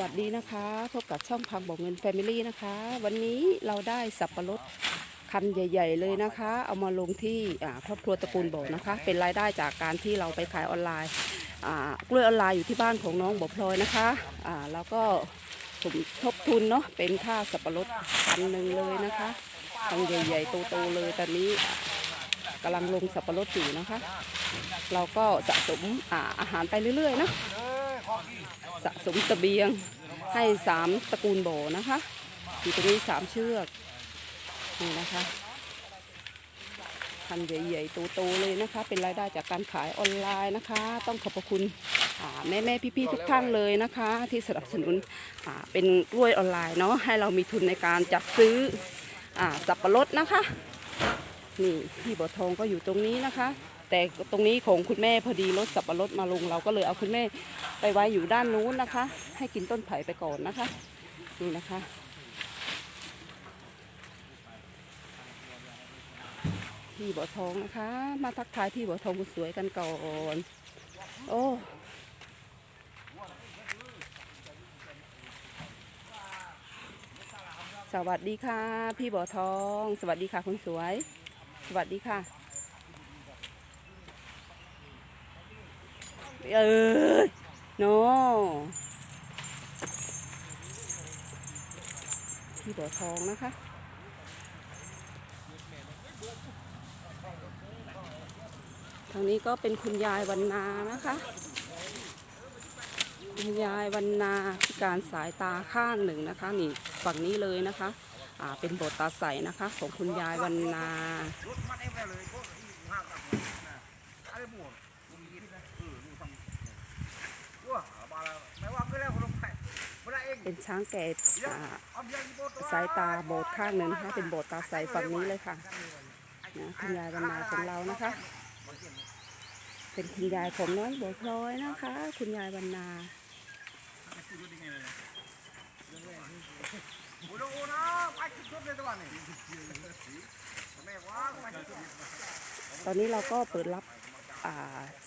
วัสดีนะคะ พบกับช่องพังบอกเงิน Family นะคะ วันนี้เราได้สับปะรดคันใหญ่ ๆ เลยนะคะ เอามาลงที่ครอบครัวตระกูลบอกนะคะ เป็นรายได้จากการที่เราไปขายออนไลน์อ่กล้วยออนไลน์อยู่ที่บ้านของน้องบอพลอยนะคะแล้วก็สมทบทุนเนาะเป็นค่าสับปะรดคันหนึ่งเลยนะคะคันใหญ่ๆโตๆเลยตอนนี้กำลังลงสับปะรดอยู่นะคะ เราก็สะสมอาอาหารไปเรื่อยๆเนะ สะสมตเบียงให้สามตระกูลโบนะคะอยู่ตรงนี้สามเชือกนี่นะคะพันใหญ่ๆโตๆเลยนะคะ เป็นรายได้จากการขายออนไลน์นะคะ ต้องขอบพระคุณแม่แม่ๆพี่ๆทุกท่านเลยนะคะ ที่สนับสนุนเป็นกล้วยออนไลน์เนาะให้เรามีทุนในการจัดซื้ออสับปะรดนะคะ นี่พี่บัวทองก็อยู่ตรงนี้นะคะ แต่ตรงนี้ของคุณแม่พอดีรถสับปะรดมาลงเราก็เลยเอาคุณแม่ไปไว้อยู่ด้านนู้นนะคะ ให้กินต้นไผ่ไปก่อนนะคะนี่นะคะพี่บัวทองนะคะ มาทักทายพี่บัวทองคนสวยกันก่อนโอ้สวัสดีค่ะ พี่บัวทอง สวัสดีค่ะคนสวย สวัสดีค่ะ เออโนพี่บัวทองนะคะทางนี้ก็เป็นคุณยายวันนานะคะ คุณยายวันนาพิการสายตาข้างหนึ่งนะคะ นี่ฝั่งนี้เลยนะคะอ่าเป็นโบทตาใสนะคะ ของคุณยายวันนา เป็นช้างแก่สายตาโบดข้างหนึ่งนะคะ เป็นโบดตาใสฝั่งนี้เลยค่ะนะคุณยายบรรมาของเรานะคะ เป็นคุณยายผมน้อยโบดพลอยนะคะ คุณยายบรรณาตอนนี้เราก็เปิดรับ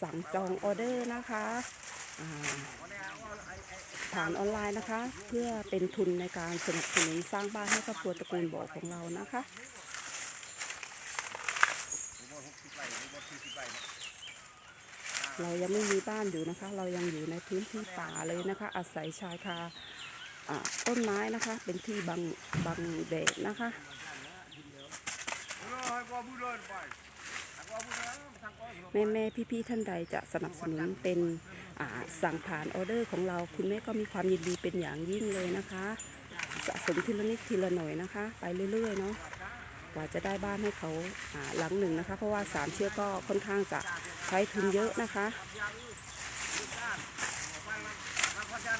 สั่งจองออเดอร์นะคะอ่าผ่านออนไลน์นะคะ เพื่อเป็นทุนในการสนับสนุนสร้างบ้านให้ครอบครัวตระกูลบอกของเรานะคะเรายังไม่มีบ้านอยู่นะคะ เรายังอยู่ในพื้นที่ป่าเลยนะคะ อาศัยชายคาอ่าต้นไม้นะคะ เป็นที่บังบังแดดนะคะ แม่แม่พี่พี่ๆท่านใดจะสนับสนุนเป็นสั่งผ่านออเดอร์ของเรา คุณแม่ก็มีความยินดีเป็นอย่างยิ่งเลยนะคะสะสมทีละนิดทีละหน่อยนะคะ ไปเรื่อยๆเนาะกว่าจะได้บ้านให้เขาหลังหนึ่งนะคะ เพราะว่าสามเชือกก็ค่อนข้างจะใช้ทุนเยอะนะคะทางพระเจ้า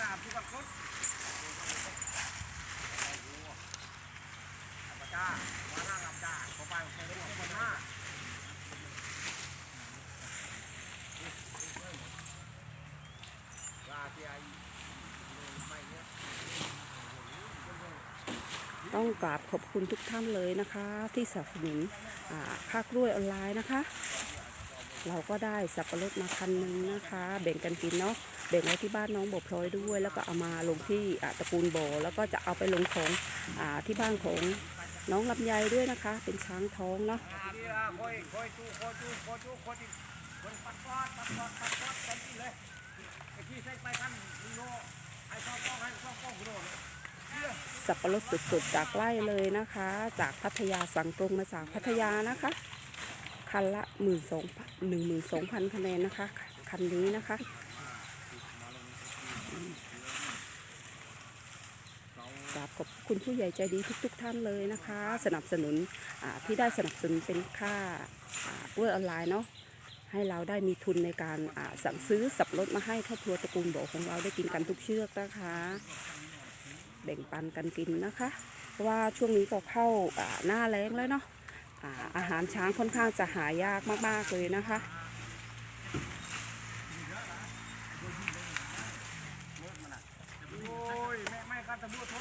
บเจ้าน้ากับจ้าขอไปขอไปคนหน้า ต้องกราบขอบคุณทุกท่านเลยนะคะ ที่สนับสนุนอ่าค่ากล้วยออนไลน์นะคะ เราก็ได้สับปะรดมาคันหนึ่งนะคะ แบ่งกันกินเนาะแบ่งไว้ที่บ้านน้องบอพลอยด้วย แล้วก็เอามาลงที่ตระกูลโบแล้วก็จะเอาไปลงของอที่บ้านของน้องลำไยด้วยนะคะ เป็นช้างท้องเนาะคอยคอยจูคอยจูคอยจูคอยจูคนปัดปอดปัดปอดปัดปอดกันเลย สับปะรดสดๆจากไร่เลยนะคะ จากพัทยาสั่งตรงมาจากพัทยานะคะ คันละหมื่นสองหนึ่งหมื่นสองพันคะแนนนะคะ คันนี้นะคะกราบขอบคุณผู้ใหญ่ใจดีทุกๆท่านเลยนะคะ สนับสนุนที่ได้สนับสนุนเป็นค่าเวอร์ออนไลน์เนาะ ให้เราได้มีทุนในการสั่งซื้อสับรดมาให้ครอบครัวตระกูลโบของเราได้กินกันทุกเชือกนะคะ แบ่งปันกันกินนะคะ เพราะว่าช่วงนี้ก็เข้าหน้าแล้งแล้วเนาะอาหารช้างค่อนข้างจะหายากมากๆเลยนะคะ โอ้ยแม่แม่การ ตำรวจโทร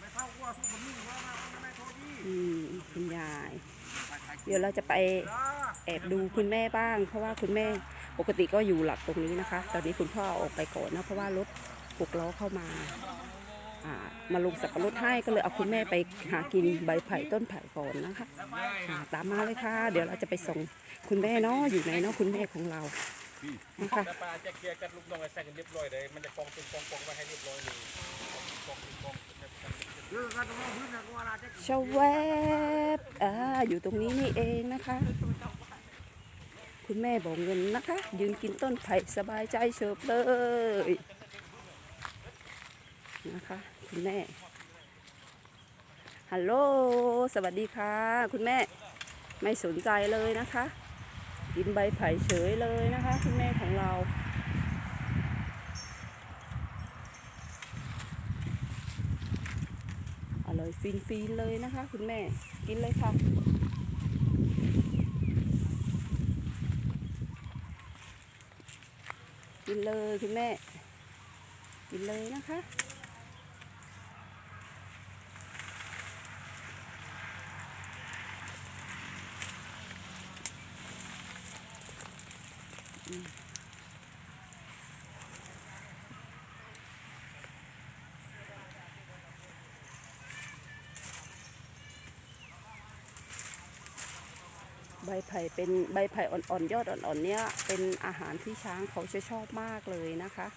ไม่เข้าว่าทุกคนนี่ว่ามาแม่โทรดีอืมคุณยาย เดี๋ยวเราจะไปแอบดูคุณแม่บ้าง เพราะว่าคุณแม่ปกติก็อยู่หลักตรงนี้นะคะ ตอนนี้คุณพ่อออกไปก่อนนะเพราะว่ารถหกล้อเข้ามาอ่ามาลงสับปะรดให้ก็เลยเอาคุณแม่ไปหากินใบไผ่ต้นไผ่ก่อนนะคะอ่าตามมาเลยค่ะ เดี๋ยวเราจะไปส่งคุณแม่เนาะอยู่ไหนเนาะคุณแม่ของเรา นะคะแล้วปลาจะเคลียร์กันลูกน้องไอ้ใส่กันเรียบร้อยเลย มันจะกองเป็นกองกองไว้ให้เรียบร้อยเลยกองเป็นกองเป็นกองคือกาวเราจะชาแวบอ่าอยู่ตรงนี้นี่เองนะคะ คุณแม่บอกเงินนะคะ ยืนกินต้นไผ่สบายใจเฉิบเลยนะคะคุณแม่ฮัลโหลสวัสดีค่ะ คุณแม่ไม่สนใจเลยนะคะ กินใบไผ่เฉยเลยนะคะ คุณแม่ของเรา อร่อยฟินฟินๆเลยนะคะ คุณแม่กินเลยค่ะกินเลยคุณแม่กินเลยนะคะ ใบไผ่เป็นใบไผ่อ่อนๆยอดอ่อนๆเนี่ยเป็นอาหารที่ช้างเขาจะชอบมากเลยนะคะ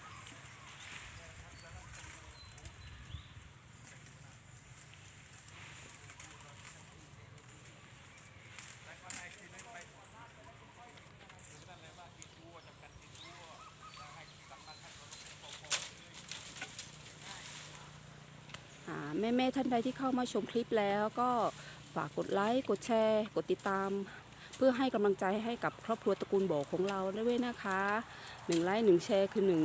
แม่แม่ ๆ ท่านใดที่เข้ามาชมคลิปแล้วก็ฝากกดไลค์ กดแชร์ กดติดตาม เพื่อให้กำลังใจให้กับครอบครัวตระกูลโบของเราด้วยนะคะหนึ่งไลค์หนึ่งแชร์คือหนึ่ง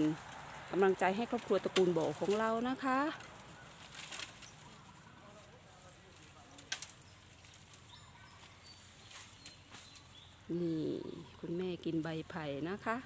กำลังใจให้ครอบครัวตระกูลโบของเรานะคะนี่คุณแม่กินใบไผ่นะคะ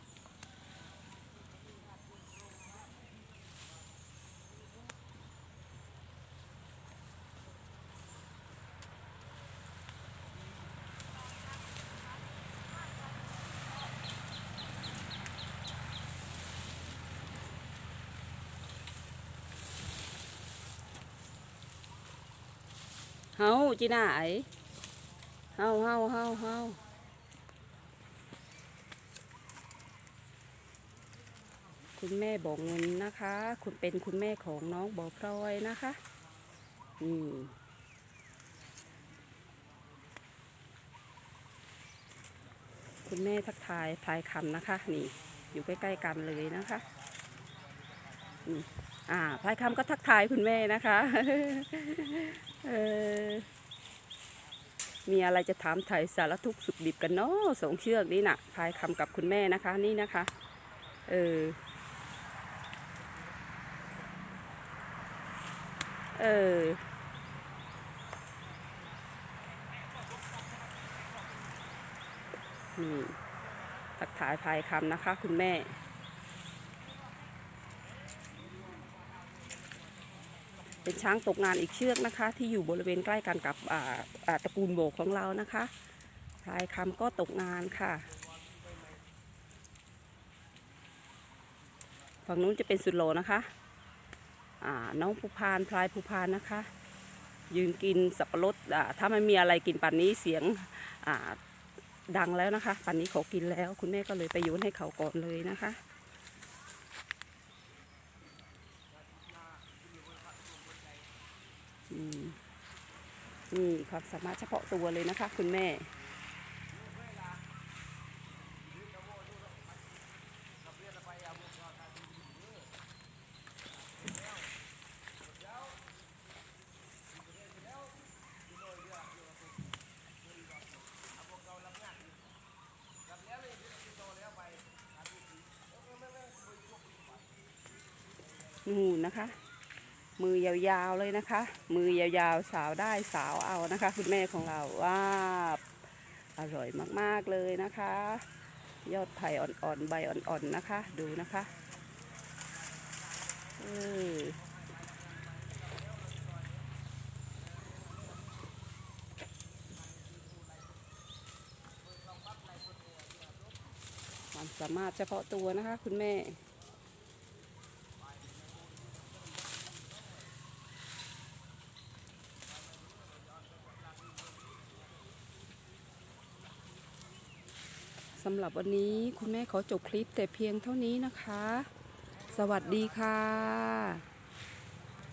เฮาจีน่าไอเฮาเฮาเฮาเฮาคุณแม่บอกเงินนะคะ คุณเป็นคุณแม่ของน้องบอพลอยนะคะอืมคุณแม่ทักทายพายคำนะคะ นี่ อยู่ใกล้ๆกันเลยนะคะอ่าพายคำก็ทักทายคุณแม่นะคะ เออมีอะไรจะถามไถ่สารทุกสุขดิบกันเนาะสองเชือกนี้น่ะพายคำกับคุณแม่นะคะนี่นะคะ เออ เออ นี่ทักทายพายคำนะคะ คุณแม่ เป็นช้างตกงานอีกเชือกนะคะ ที่อยู่บริเวณใกล้กันกับตระกูลโบกของเรานะคะพลายคำก็ตกงานค่ะ ฝั่งนู้นจะเป็นสุดโลนะคะน้องภูพานพลายภูพานนะคะ ยืนกินสับปะรดถ้าไม่มีอะไรกินป่านนี้เสียงดังแล้วนะคะป่านนี้เขากินแล้ว คุณแม่ก็เลยไปโยนให้เขาก่อนเลยนะคะ นี่ความสามารถเฉพาะตัวเลยนะคะ คุณแม่นู่นนะคะ มือยาวๆเลยนะคะ มือยาวๆสาวได้สาวเอานะคะ คุณแม่ของเราว้าอร่อยมากๆเลยนะคะ ยอดไผ่อ่อนๆใบอ่อนๆนะคะ ดูนะคะเออความสามารถเฉพาะตัวนะคะ คุณแม่ สำหรับวันนี้คุณแม่ขอจบคลิปแต่เพียงเท่านี้นะคะ สวัสดีค่ะ